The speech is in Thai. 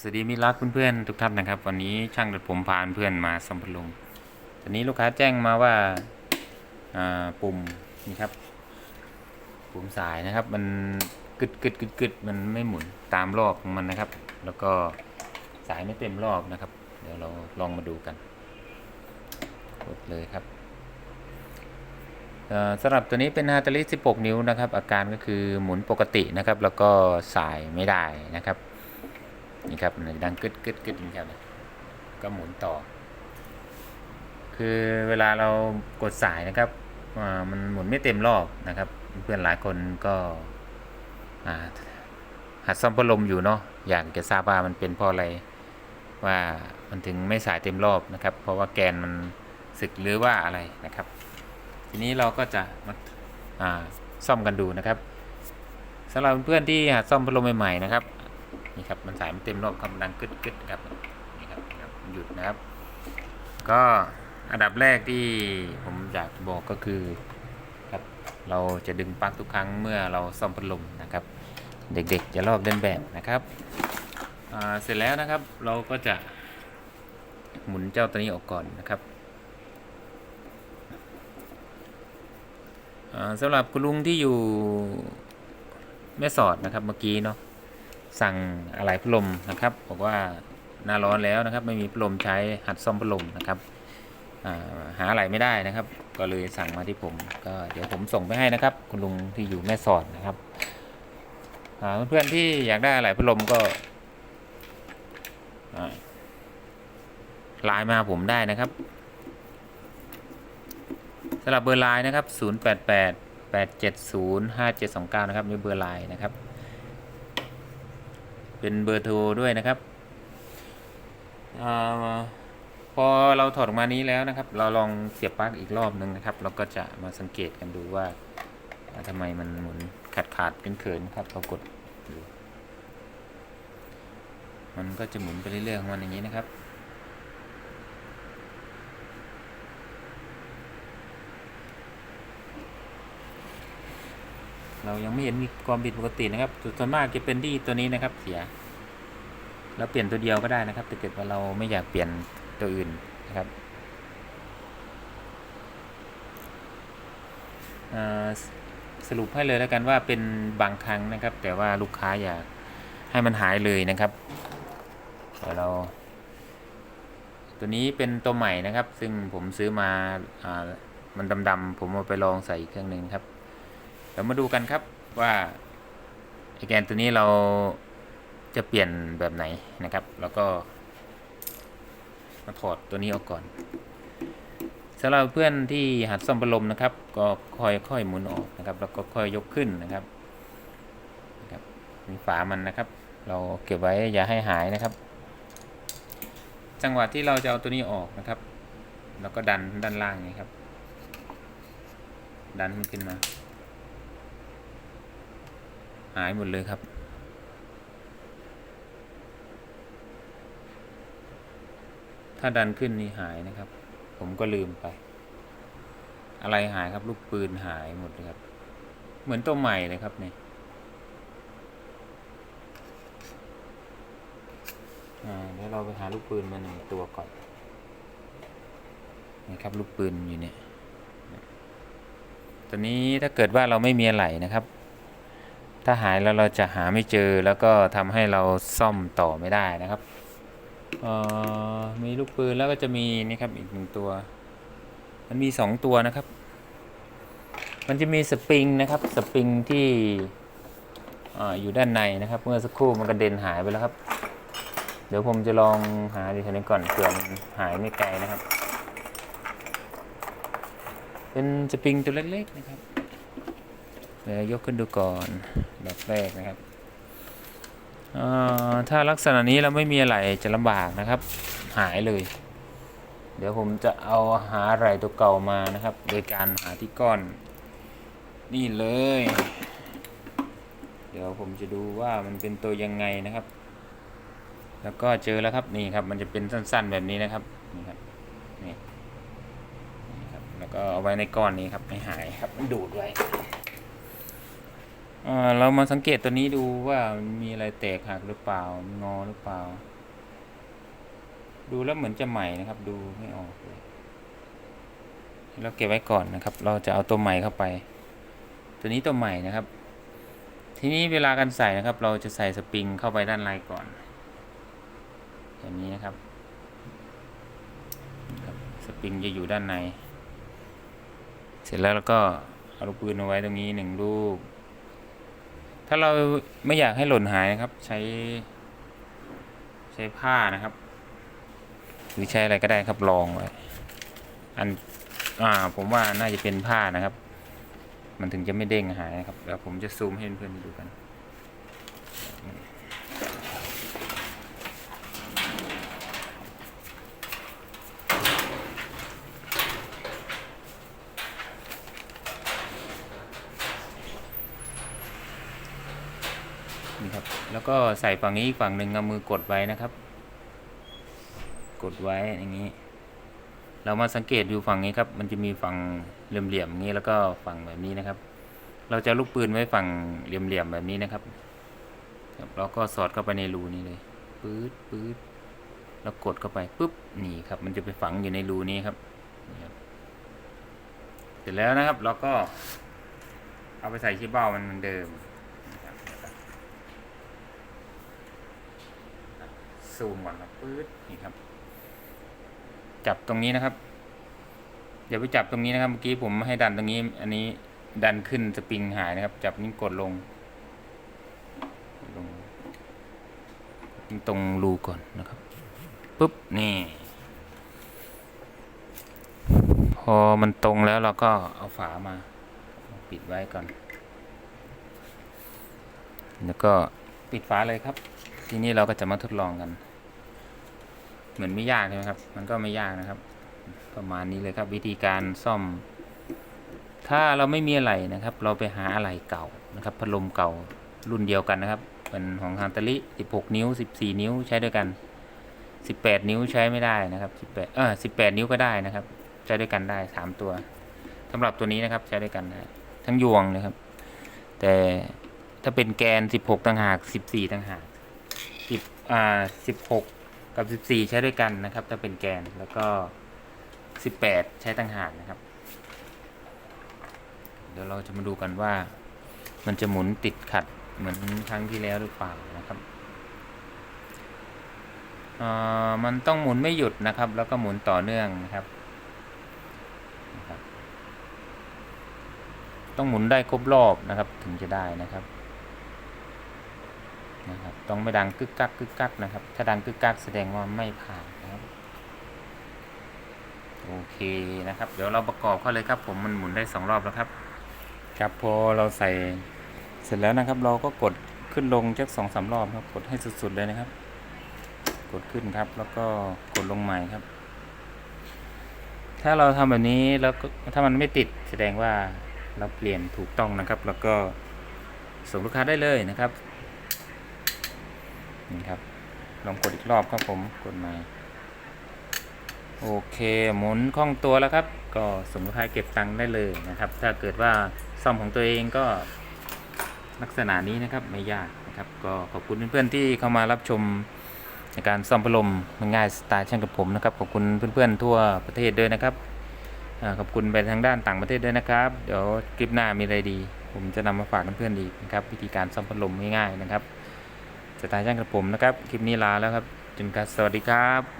สวัสดีมิรักเพื่อนๆทุกท่านนะครับ วันนี้ช่างตัดผมพาเพื่อนมาสัมพลุงตอนนี้ลูกค้าแจ้งมาว่าอ่าปุ่มนี่ครับ ปุ่มสายนะครับ มันกึดกึดกึดกึดมันไม่หมุนตามรอบของมันนะครับ แล้วก็สายไม่เต็มรอบนะครับ เดี๋ยวเราลองมาดูกันกดเลยครับอ่อสำหรับตัวนี้เป็นฮาตาลิ16 นิ้วนะครับ อาการก็คือหมุนปกตินะครับ แล้วก็สายไม่ได้นะครับ นี่ครับมันดังกึดกึดกึดนี่ครับก็หมุนต่อ คือเวลาเรากดสายนะครับมันหมุนไม่เต็มรอบนะครับ เพื่อนหลายคนก็หัดซ่อมพัดลมอยู่เนาะอยากจะทราบว่ามันเป็นเพราะอะไรว่ามันถึงไม่สายเต็มรอบนะครับ เพราะว่าแกนมันสึกหรือว่าอะไรนะครับ ทีนี้เราก็จะมาาซ่อมกันดูนะครับสำหรับเพื่อนที่หัดซ่อมพัดลมใหม่ๆนะครับ นี่ครับมันสายมันเต็มรอบครับมันดังกึดกึดครับนี่ครับหยุดนะครับ ก็อันดับแรกที่ผมอยากบอกก็คือครับเราจะดึงปลั๊กทุกครั้งเมื่อเราซ่อมพัดลมนะครับ เด็กๆจะลอกเดินแบบนะครับเสร็จแล้วนะครับเราก็จะหมุนเจ้าตัวนี้ออกก่อนนะครับสำหรับคุณลุงที่อยู่แม่สอดนะครับเมื่อกี้เนาะ สั่งอะไรพัดลมนะครับบอกว่าหน้าร้อนแล้วนะครับ ไม่มีพัดลมใช้หัดซ่อมพัดลมนะครับหาอะไรไม่ได้นะครับ ก็เลยสั่งมาที่ผมก็เดี๋ยวผมส่งไปให้นะครับ คุณลุงที่อยู่แม่สอดนะครับเพื่อนๆที่อยากได้อะไรพัดลมก็ไลน์มาหาผมได้นะครับสำหรับเบอร์ไลน์นะครับ 088 870 5729 นะครับนี่เบอร์ไลน์นะครับ เป็นเบอร์โทรด้วยนะครับอาพอเราถอดออกมานี้แล้วนะครับ เราลองเสียบปลั๊กอีกรอบหนึ่งนะครับเราก็จะมาสังเกตกันดูว่าทำไมมันหมุนขาดขาดเขินๆครับเรากดดูมันก็จะหมุนไปเรื่อยๆของมันอย่างนี้นะครับ เรายังไม่เห็นมีความผิดปกตินะครับส่วนมากจะเป็นที่ตัวนี้นะครับเสียแล้วเปลี่ยนตัวเดียวก็ได้นะครับถ้าเกิดว่าเราไม่อยากเปลี่ยนตัวอื่นนะครับสรุปให้เลยแล้วกันว่าเป็นบางครั้งนะครับ แต่ว่าลูกค้าอยากให้มันหายเลยนะครับเดี๋ยวเรา ตัวนี้เป็นตัวใหม่นะครับ ซึ่งผมซื้อมาอมันดำๆผมเอาไปลองใส่อีกเครื่องหนึ่งครับ ดี๋ยวมาดูกันครับว่าไอแกนตัวนี้เราจะเปลี่ยนแบบไหนนะครับ แล้วก็ มาถอดตัวนี้ออกก่อนสำหรับเพื่อนที่หัดซ่อมพัดลมนะครับ ก็ค่อยๆหมุนออกนะครับ แล้วก็ค่อยยกขึ้นนะครับนะครับมีฝามันนะครับ เราเก็บไว้อย่าให้หายนะครับ จังหวะที่เราจะเอาตัวนี้ออกนะครับ แล้วก็ดันด้านล่างนี้ครับ ดันมันขึ้นมาายหมดเลยครับ ถ้าดันขึ้นนี่หายนะครับ ผมก็ลืมไป อะไรหายครับลูกปืนหายหมดเลยครับ เหมือนตัวใหม่เลยครับเนี่ยเดี๋ยวเราไปหาลูกปืนมาหนึ่งตัวก่อนนี่ครับลูกปืนอยู่เนี่ยตัวนี้ถ้าเกิดว่าเราไม่มีอะไรนะครับ ถ้าหายแล้วเราจะหาไม่เจอแล้วก็ทำให้เราซ่อมต่อไม่ได้นะครับออมีลูกปืนแล้วก็จะมีนี่ครับอีกหนึ่งตัว มันมีสองตัวนะครับ มันจะมีสปริงนะครับสปริงที่ออยู่ด้านในนะครับ เมื่อสักครู่มันกระเด็นหายไปแล้วครับ เดี๋ยวผมจะลองหาดูทีนี้ก่อนเผื่อมันหายไม่ไกลนะครับ เป็นสปริงตัวเล็กๆนะครับ เดี๋ยวยกขึ้นดูก่อนแบบแรกนะครับถ้าลักษณะนี้เราไม่มีอะไรจะลำบากนะครับ หายเลย เดี๋ยวผมจะเอาหาอะไรตัวเก่ามานะครับ โดยการหาที่ก้อน นี่เลย เดี๋ยวผมจะดูว่ามันเป็นตัวยังไงนะครับ แล้วก็เจอแล้วครับนี่ครับ มันจะเป็นสั้นๆแบบนี้นะครับนี่ครับนี่นี่ครับแล้วก็เอาไว้ในก้อนนี้ครับไม่หายครับมันดูดไว้ เรามาสังเกตตัวนี้ดูว่ามีอะไรแตกหักหรือเปล่างอหรือเปล่า ดูแล้วเหมือนจะใหม่นะครับ ดูไม่ออกเลยเราเก็บไว้ก่อนนะครับ เราจะเอาตัวใหม่เข้าไป ตัวนี้ตัวใหม่นะครับ ทีนี้เวลาการใส่นะครับ เราจะใส่สปริงเข้าไปด้านในก่อนแบบนี้นะครับครับสปริงจะอยู่ด้านใน เสร็จแล้วเราก็เอาลูกปืนเอาไว้ตรงนี้หนึ่งลูก ถ้าเราไม่อยากให้หล่นหายนะครับ ใช้ ใช้ผ้านะครับ หรือใช้อะไรก็ได้ครับรองไว้อันอ่าผมว่าน่าจะเป็นผ้านะครับ มันถึงจะไม่เด้งหายนะครับเดี๋ยวผมจะซูมให้เพื่อนๆดูกัน นี่ครับ แล้วก็ใส่ฝั่งนี้อีกฝั่งหนึ่งเอามือกดไว้นะครับ กดไว้อย่างนี้ เรามาสังเกตดูฝั่งนี้ครับ มันจะมีฝั่งเหลี่ยมๆอย่างนี้แล้วก็ฝั่งแบบนี้นะครับ เราจะลูกปืนไว้ฝั่งเหลี่ยมๆแบบนี้นะครับครับเราก็สอดเข้าไปในรูนี้เลยปื๊ดปื๊ดแล้วกดเข้าไปปุ๊บนี่ครับ มันจะไปฝังอยู่ในรูนี้ครับนี่ครับเสร็จแล้วนะครับเราก็เอาไปใส่ที่เบ้ามันเหมือนเดิมนะครับ ซูมก่อนครับปื๊ดนี่ครับ จับตรงนี้นะครับอย่าไปจับตรงนี้นะครับเมื่อกี้ผมให้ดันตรงนี้ อันนี้ดันขึ้นสปริงหายนะครับ จับนี้กดลงลง ตรงรูก่อนนะครับปุ๊บนี่ พอมันตรงแล้วเราก็เอาฝามา ปิดไว้ก่อน แล้วก็ปิดฝาเลยครับ ทีนี้เราก็จะมาทดลองกัน เหมือนไม่ยากใช่ไหมครับ มันก็ไม่ยากนะครับ ประมาณนี้เลยครับ วิธีการซ่อม ถ้าเราไม่มีอะไรนะครับ เราไปหาอะไรเก่านะครับพัดลมเก่ารุ่นเดียวกันนะครับเป็นของฮานตาลิ16 นิ้ว 14 นิ้วใช้ด้วยกัน 18 นิ้วใช้ไม่ได้นะครับ18เออ18 นิ้วก็ได้นะครับ ใช้ด้วยกันได้ 3 ตัวสำหรับตัวนี้นะครับใช้ด้วยกันได้ทั้งยวงนะครับ แต่ถ้าเป็นแกน 16ต่างหาก 14ต่างหาก10อ่า16 กับ 14 ใช้ด้วยกันนะครับถ้าเป็นแกนแล้วก็ 18 ใช้ต่างหากนะครับ เดี๋ยวเราจะมาดูกันว่า มันจะหมุนติดขัดเหมือนครั้งที่แล้วหรือเปล่านะครับอ่อมันต้องหมุนไม่หยุดนะครับ แล้วก็หมุนต่อเนื่องนะครับนะครับต้องหมุนได้ครบรอบนะครับ ถึงจะได้นะครับ นะครับ ต้องไม่ดังกึกกักกึกกักนะครับ ถ้าดังกึกกักแสดงว่าไม่ผ่านนะครับ โอเคนะครับ เดี๋ยวเราประกอบเข้าเลยครับ ผมมันหมุนได้สองรอบแล้วครับ ครับพอเราใส่เสร็จแล้วนะครับ เราก็กดขึ้นลงจักสองสามรอบครับ กดให้สุดๆเลยนะครับ กดขึ้นครับ แล้วก็กดลงใหม่ครับ ถ้าเราทำแบบนี้แล้วก็ถ้ามันไม่ติดแสดงว่าเราเปลี่ยนถูกต้องนะครับ แล้วก็ส่งลูกค้าได้เลยนะครับ นี่ครับ ลองกดอีกรอบครับผมกดใหม่โอเคหมุนคล่องตัวแล้วครับ ก็ส่งลูกค้าเก็บตังค์ได้เลยนะครับ ถ้าเกิดว่าซ่อมของตัวเองก็ลักษณะนี้นะครับไม่ยากนะครับ ก็ขอบคุณเพื่อนๆที่เข้ามารับชมในการซ่อมพัดลมง่ายสไตล์ช่างกับผมนะครับขอบคุณเพื่อนๆทั่วประเทศด้วยนะครับขอบคุณไปทางด้านต่างประเทศด้วยนะครับ เดี๋ยวคลิปหน้ามีอะไรดี ผมจะนำมาฝากเพื่อนๆอีกนะครับวิธีการซ่อมพัดลมง่ายๆนะครับ สไตล์ช่างกับผมนะครับ คลิปนี้ลาแล้วครับจุนกับสวัสดีครับ